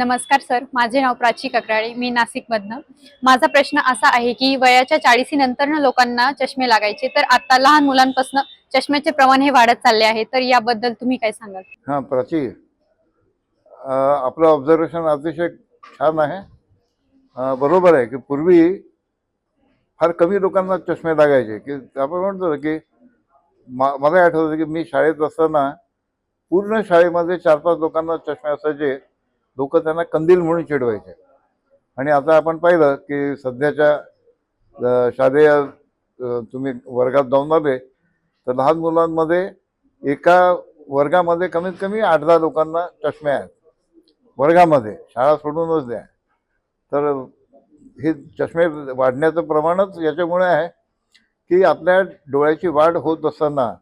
नमस्कार सर. माझे नाव प्राची ककराळे. मी नाशिकमधनं. माझा प्रश्न असा आहे की वयाच्या चाळीसीनंतर लोकांना चष्मे लागायचे तर आता लहान मुलांपासून चष्म्याचे प्रमाण हे वाढत चालले आहे. तर याबद्दल तुम्ही काय सांगाल? हां प्राची. आपलं ऑब्झर्वेशन अतिशय छान आहे. बरोबर आहे की पूर्वी फार कमी लोकांना चष्मे लागायचे. की आपण म्हणतो की मला आठवतं की मी शाळेत असताना पूर्ण शाळेमध्ये चार पाच लोकांना चष्मे असायचे. लोक त्यांना कंदील म्हणून चिडवायचे. आणि आता आपण पाहिलं की सध्याच्या शालेय तुम्ही वर्गात जाऊन आले तर लहान मुलांमध्ये एका वर्गामध्ये कमीत कमी आठ दहा लोकांना चष्मे आहेत. वर्गामध्ये शाळा सोडूनच द्या. तर हे चष्मे वाढण्याचं प्रमाणच याच्यामुळे आहे की आपल्या डोळ्याची वाढ होत असताना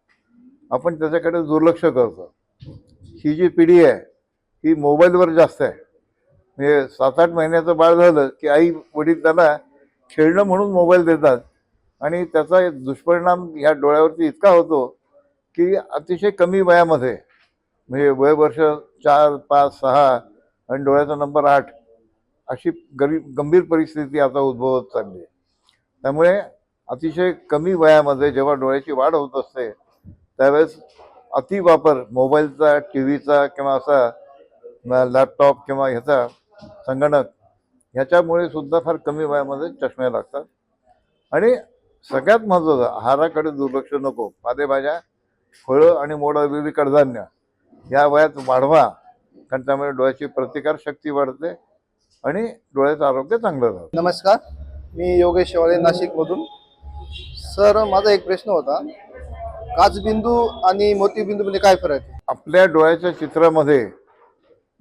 आपण त्याच्याकडे दुर्लक्ष करतो. ही जी पिढी आहे ही मोबाईलवर जास्त आहे. म्हणजे सात आठ महिन्याचं बाळ झालं की आई वडील त्याला खेळणं म्हणून मोबाईल देतात. आणि त्याचा एक दुष्परिणाम ह्या डोळ्यावरती इतका होतो की अतिशय कमी वयामध्ये म्हणजे वय वर्ष चार पाच सहा आणि डोळ्याचा नंबर आठ अशी गरीब गंभीर परिस्थिती आता उद्भवत चालली आहे. त्यामुळे अतिशय कमी वयामध्ये जेव्हा डोळ्याची वाढ होत असते त्यावेळेस अतिवापर मोबाईलचा टी व्हीचा किंवा असा लॅपटॉप किंवा ह्याचा संगणक ह्याच्यामुळे सुद्धा फार कमी वयामध्ये चष्मे लागतात. आणि सगळ्यात महत्त्वाचं आहाराकडे दुर्लक्ष नको. पालेभाज्या फळं आणि मोड आलेली कडधान्य या वयात वाढवा. कारण त्यामुळे डोळ्याची प्रतिकार शक्ती वाढते आणि डोळ्याचं आरोग्य चांगलं राहतं. नमस्कार. मी योगेश शेवाळे नाशिकमधून. सर माझा एक प्रश्न होता. काचबिंदू आणि मोतीबिंदूमध्ये काय फरक आहे? आपल्या डोळ्याच्या चित्रामध्ये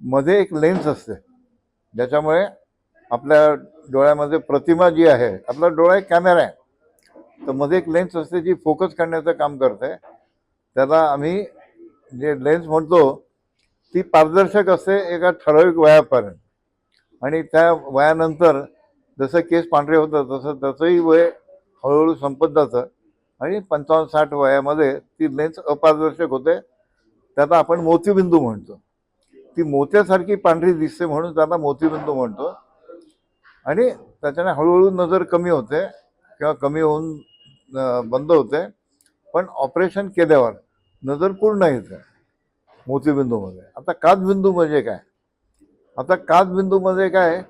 मध्ये एक लेन्स असते. ज्याच्यामुळे आपल्या डोळ्यामध्ये प्रतिमा जी आहे आपला डोळा एक कॅमेरा आहे. तर मध्ये एक लेन्स असते जी फोकस करण्याचं काम करते. त्याला आम्ही जे लेन्स म्हणतो ती पारदर्शक असते एका ठराविक वयापर्यंत. आणि त्या वयानंतर जसं केस पांढरे होतं तसं त्याचंही वय हळूहळू संपत जातं. आणि पंचावन्न साठ वयामध्ये ती लेन्स अपारदर्शक होते. त्याला आपण मोतीबिंदू म्हणतो. ती मोत्यासारखी पांढरी दिसते म्हणून त्याला मोतीबिंदू म्हणतो. आणि त्याच्याने हळूहळू नजर कमी होते किंवा कमी होऊन बंद होते. पण ऑपरेशन केल्यावर नजर पूर्ण येते मोतीबिंदूमध्ये. आता काचबिंदू म्हणजे काय? आता काचबिंदूमध्ये काय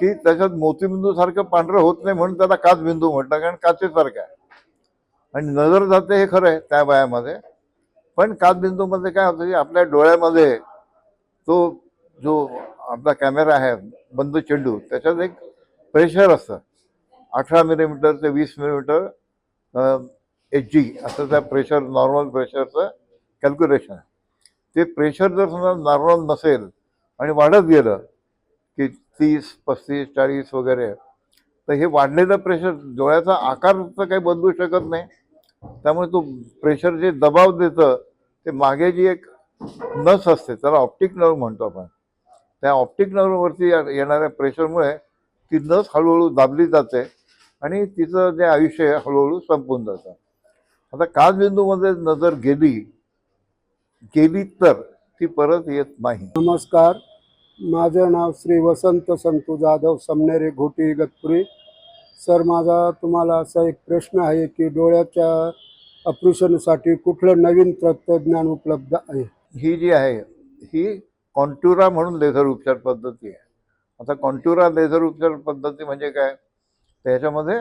की त्याच्यात मोतीबिंदूसारखं पांढरं होत नाही म्हणून त्याला काचबिंदू म्हटलं कारण काचेसारखं आहे. आणि नजर जाते हे खरं आहे त्या वयामध्ये. पण काचबिंदूमध्ये काय होतं की आपल्या डोळ्यामध्ये तो जो आपला कॅमेरा आहे बंद चेंडू त्याच्यात एक प्रेशर असतं. अठरा मिलीमीटर ते वीस मिलीमीटर एच जी असं त्या प्रेशर नॉर्मल प्रेशरचं कॅल्क्युलेशन ते प्रेशर जर समजा नॉर्मल नसेल आणि वाढत गेलं की तीस पस्तीस चाळीस वगैरे तर हे वाढलेलं प्रेशर डोळ्याचा आकार तर काही बदलू शकत नाही. त्यामुळे तो प्रेशर जे दबाव देतं ते मागे जी एक नस असते. त्याला ऑप्टिक नर्व म्हणतो आपण. त्या ऑप्टिक नर्ववरती येणाऱ्या प्रेशरमुळे ती नस हळूहळू दाबली जाते आणि तिचं जे आयुष्य आहे हळूहळू संपून जातं. आता काजबिंदूमध्ये नजर गेली गेली तर ती परत येत नाही. नमस्कार. माझं नाव श्री वसंत संतू जाधव समनेरे घोटी इगतपुरी. सर माझा तुम्हाला असा एक प्रश्न आहे की डोळ्याच्या ऑपरेशनसाठी कुठलं नवीन तंत्रज्ञान उपलब्ध आहे? ही जी आहे ही कॉन्ट्युरा म्हणून लेझर उपचार पद्धती आहे. आता कॉन्ट्युरा लेझर उपचार पद्धती म्हणजे काय? तर ह्याच्यामध्ये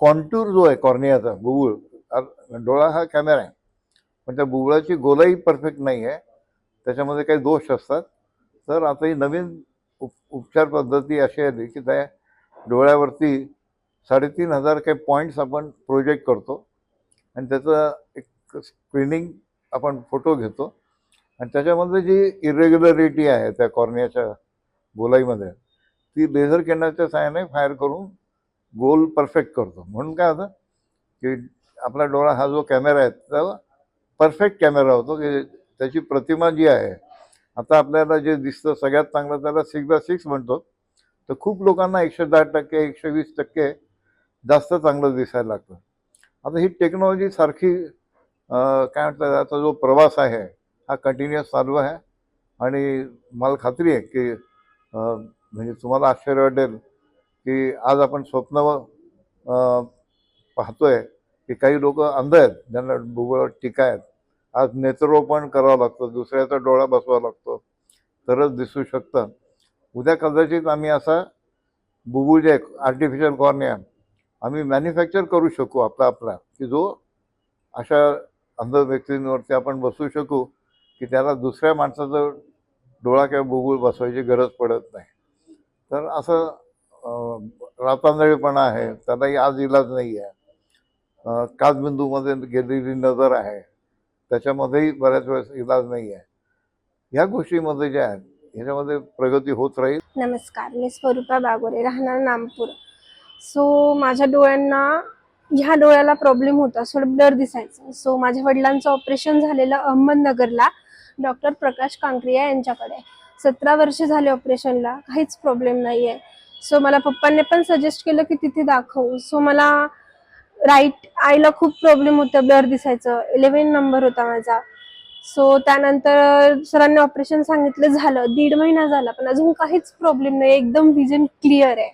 कॉन्ट्यूर जो आहे कॉर्नियाचा बुबुळ डोळा हा कॅमेरा आहे. पण त्या बुबुळाची गोलाई परफेक्ट नाही आहे. त्याच्यामध्ये काही दोष असतात. तर आता ही नवीन उप उपचार पद्धती अशी आली की त्या डोळ्यावरती साडेतीन हजार काही पॉईंट्स आपण प्रोजेक्ट करतो. आणि त्याचं एक स्क्रीनिंग आपण फोटो घेतो. आणि त्याच्यामध्ये जी इरेग्युलरिटी आहे त्या कॉर्नियाच्या गोलाईमध्ये ती लेझर किरणाच्या सहाय्याने फायर करून गोल परफेक्ट करतो. म्हणून काय होतं की आपला डोळा हा जो कॅमेरा आहे त्याला परफेक्ट कॅमेरा होतो की त्याची प्रतिमा जी आहे आता आपल्याला जे दिसतं सगळ्यात चांगलं त्याला सिक्स बाय सिक्स म्हणतो. तर खूप लोकांना एकशे दहा टक्के एकशे वीस टक्के जास्त चांगलं दिसायला लागतं. आता ही टेक्नॉलॉजी सारखी काय म्हणतात आता जो प्रवास आहे हा कंटिन्युअस चालू आहे. आणि मला खात्री आहे की म्हणजे तुम्हाला आश्चर्य वाटेल की आज आपण स्वप्न पाहतोय की काही लोक अंध आहेत ज्यांना भूगोलावर टीका आहेत. आज नेत्ररोपण करावं लागतं दुसऱ्याचा डोळा बसवावा लागतो. तरच दिसू शकतं. उद्या कदाचित आम्ही असा बुबुळ जे आर्टिफिशियल कॉर्निया आम्ही मॅन्युफॅक्चर करू शकू आपला आपला की जो अशा अंध व्यक्तींवरती आपण बसू शकू. की त्याला दुसऱ्या माणसाचं डोळा किंवा बुगुळ बसवायची गरज पडत नाही. तर असं रातांदळीपणा आहे. त्यालाही आज इलाज नाही आहे अं, काचबिंदूमध्ये गेलेली नजर आहे. त्याच्यामध्येही बऱ्याच वेळेस इलाज नाही आहे ह्या गोष्टीमध्ये ज्या आहेत ह्याच्यामध्ये प्रगती होत राहील. नमस्कार. मी स्वरूपा बागोरे राहणार नामपूर. सो माझ्या डोळ्यांना ह्या डोळ्याला प्रॉब्लेम होता. थोडं ब्लर दिसायचं. सो माझ्या वडिलांचं ऑपरेशन झालेलं अहमदनगरला. डॉक्टर प्रकाश कांक्रिया यांच्याकडे. सतरा वर्ष झाले ऑपरेशनला काहीच प्रॉब्लेम नाही आहे सो मला पप्पांनी पण सजेस्ट केलं की तिथे दाखवू. सो मला राईट आईला खूप प्रॉब्लेम होता ब्लर दिसायचं. इलेवन नंबर होता माझा. सो त्यानंतर सरांनी ऑपरेशन सांगितलं झालं. दीड महिना झाला पण अजून काहीच प्रॉब्लेम नाही एकदम विजन क्लिअर आहे.